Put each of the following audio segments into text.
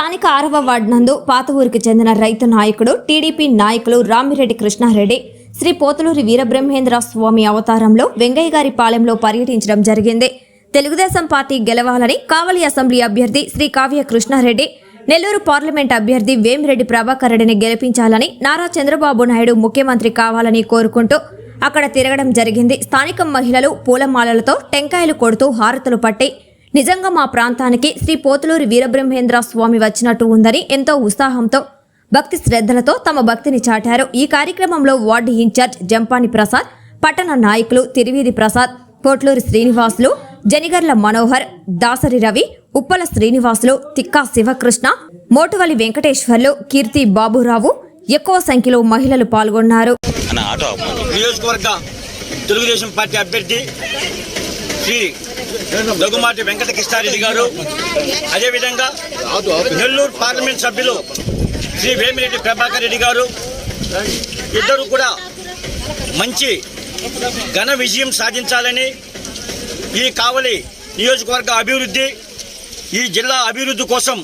స్థానిక ఆరవ వార్డు నందు పాత ఊరికి చెందిన రైతు నాయకుడు టీడీపీ నాయకులు రామిరెడ్డి కృష్ణారెడ్డి శ్రీ పోతులూరి వీరబ్రహ్మేంద్ర స్వామి అవతారంలో వెంగయ్య గారి పాలెంలో పర్యటించడం జరిగింది. తెలుగుదేశం పార్టీ గెలవాలని కావలి అసెంబ్లీ అభ్యర్థి శ్రీ కావ్య కృష్ణారెడ్డి నెల్లూరు పార్లమెంట్ అభ్యర్థి వేమిరెడ్డి ప్రభాకర్ రెడ్డిని గెలిపించాలని నారా చంద్రబాబు నాయుడు ముఖ్యమంత్రి కావాలని కోరుకుంటూ అక్కడ తిరగడం జరిగింది. స్థానిక మహిళలు పూలమాలలతో టెంకాయలు కొడుతూ హారతులు పట్టి నిజంగా మా ప్రాంతానికి శ్రీ పోతులూరి వీరబ్రహ్మేంద్ర స్వామి వచ్చినట్టు ఉందని ఎంతో ఉత్సాహంతో భక్తి శ్రద్ధలతో తమ భక్తిని చాటారు ఈ కార్యక్రమంలో వార్డు ఇన్ఛార్జ్ జంపాని ప్రసాద్ పట్టణ నాయకులు తిరివీధి ప్రసాద్ పోట్లూరి శ్రీనివాసులు జనిగర్ల మనోహర్ దాసరి రవి ఉప్పల శ్రీనివాసులు తిక్కా శివకృష్ణ మోటువలి వెంకటేశ్వర్లు కీర్తి బాబురావు ఎక్కువ సంఖ్యలో మహిళలు పాల్గొన్నారు. నియోజకవర్గ తెలుగుదేశం పార్టీ అభ్యర్థి శ్రీ దగ్గుమాటి వెంకట కృష్ణారెడ్డి గారు. అదేవిధంగా నెల్లూరు పార్లమెంట్ సభ్యులు శ్రీ వేమిరెడ్డి ప్రభాకర్ రెడ్డి గారు. ఇద్దరు కూడా మంచి ఘన విజయం సాధించాలని ఈ కావలి నియోజకవర్గ అభివృద్ధి ఈ జిల్లా అభివృద్ధి కోసం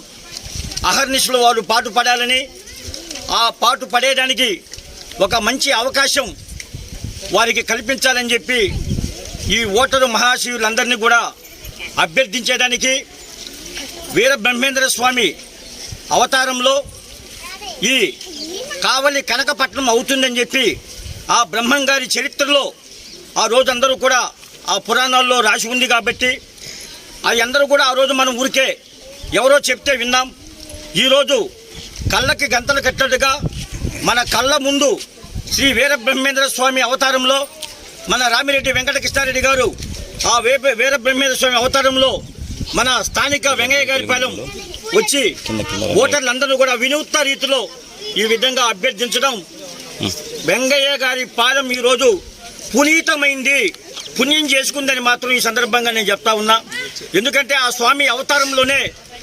అహర్నిశలు వారు పాటు పడాలని ఆ పాటు పడేయడానికి ఒక మంచి అవకాశం వారికి కల్పించాలని చెప్పి ఈ ఓటరు మహాశివులందరినీ కూడా అభ్యర్థించేదానికి వీర బ్రహ్మేంద్ర స్వామి అవతారంలో ఈ కావలి కనకపట్నం అవుతుందని చెప్పి ఆ బ్రహ్మం గారి చరిత్రలో ఆ రోజు అందరూ కూడా ఆ పురాణాల్లో రాసి ఉంది కాబట్టి అవి అందరూ కూడా ఆ రోజు మనం ఊరికే ఎవరో చెప్తే విన్నాం. ఈరోజు కళ్ళకి గంతలు కట్టినట్టుగా మన కళ్ళ ముందు శ్రీ వీరబ్రహ్మేంద్ర స్వామి అవతారంలో మన రామిరెడ్డి వెంకటకృష్ణారెడ్డి గారు ఆ వేప వీరబ్రహ్మేంద్ర స్వామి అవతారంలో మన స్థానిక వెంగయ్య గారి పాలెం వచ్చి ఓటర్లందరూ కూడా వినూత్న రీతిలో ఈ విధంగా అభ్యర్థించడం వెంగయ్య గారి పాలెం ఈరోజు పునీతమైంది పుణ్యం చేసుకుందని మాత్రం ఈ సందర్భంగా నేను చెప్తా ఉన్నా. ఎందుకంటే ఆ స్వామి అవతారంలోనే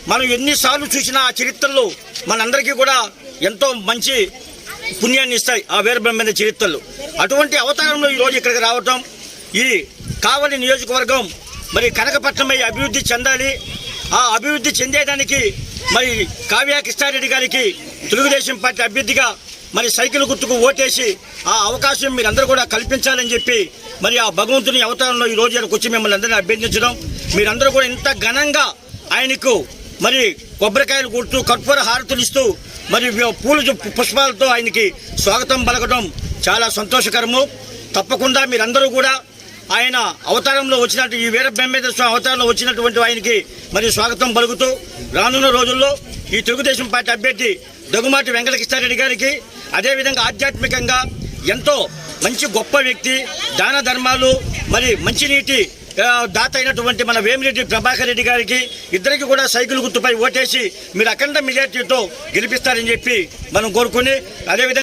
మనం ఎన్నిసార్లు చూసినా ఆ చరిత్రలో మనందరికీ కూడా ఎంతో మంచి పుణ్యాన్ని ఇస్తాయి ఆ వీరబ్రహ్మేంద్ర చరిత్రలు. అటువంటి అవతారంలో ఈరోజు ఇక్కడికి రావటం ఈ కావలి నియోజకవర్గం మరి కనకపట్నమై అభివృద్ధి చెందాలి. ఆ అభివృద్ధి చెందేదానికి మరి కావ్య కృష్ణారెడ్డి గారికి తెలుగుదేశం పార్టీ అభ్యర్థిగా మరి సైకిల్ గుర్తుకు ఓటేసి ఆ అవకాశం మీరందరూ కూడా కల్పించాలని చెప్పి మరి ఆ భగవంతుని అవతారంలో ఈ రోజు వచ్చి మిమ్మల్ని అందరినీ అభ్యర్థించడం. మీరందరూ కూడా ఇంత ఘనంగా ఆయనకు మరి కొబ్బరికాయలు కొడుతూ కర్పూర హారతులు ఇస్తూ మరి పూలు పుష్పాలతో ఆయనకి స్వాగతం పలకడం చాలా సంతోషకరము. తప్పకుండా మీరందరూ కూడా ఆయన అవతారంలో వచ్చినట్టు ఈ వీర బ్రహ్మేంద్ర స్వామి అవతారంలో వచ్చినటువంటి ఆయనకి మరి స్వాగతం పలుకుతూ రానున్న రోజుల్లో ఈ తెలుగుదేశం పార్టీ అభ్యర్థి దగ్గుమాటి వెంకటకృష్ణారెడ్డి గారికి అదేవిధంగా ఆధ్యాత్మికంగా ఎంతో మంచి గొప్ప వ్యక్తి దాన ధర్మాలు మరి మంచినీటి దాత అయినటువంటి మన వేమిరెడ్డి ప్రభాకర్ రెడ్డి గారికి ఇద్దరికి కూడా సైకిల్ గుర్తుపై ఓటేసి మీరు అఖండ మెజార్టీతో గెలిపిస్తారని చెప్పి మనం కోరుకుని అదేవిధంగా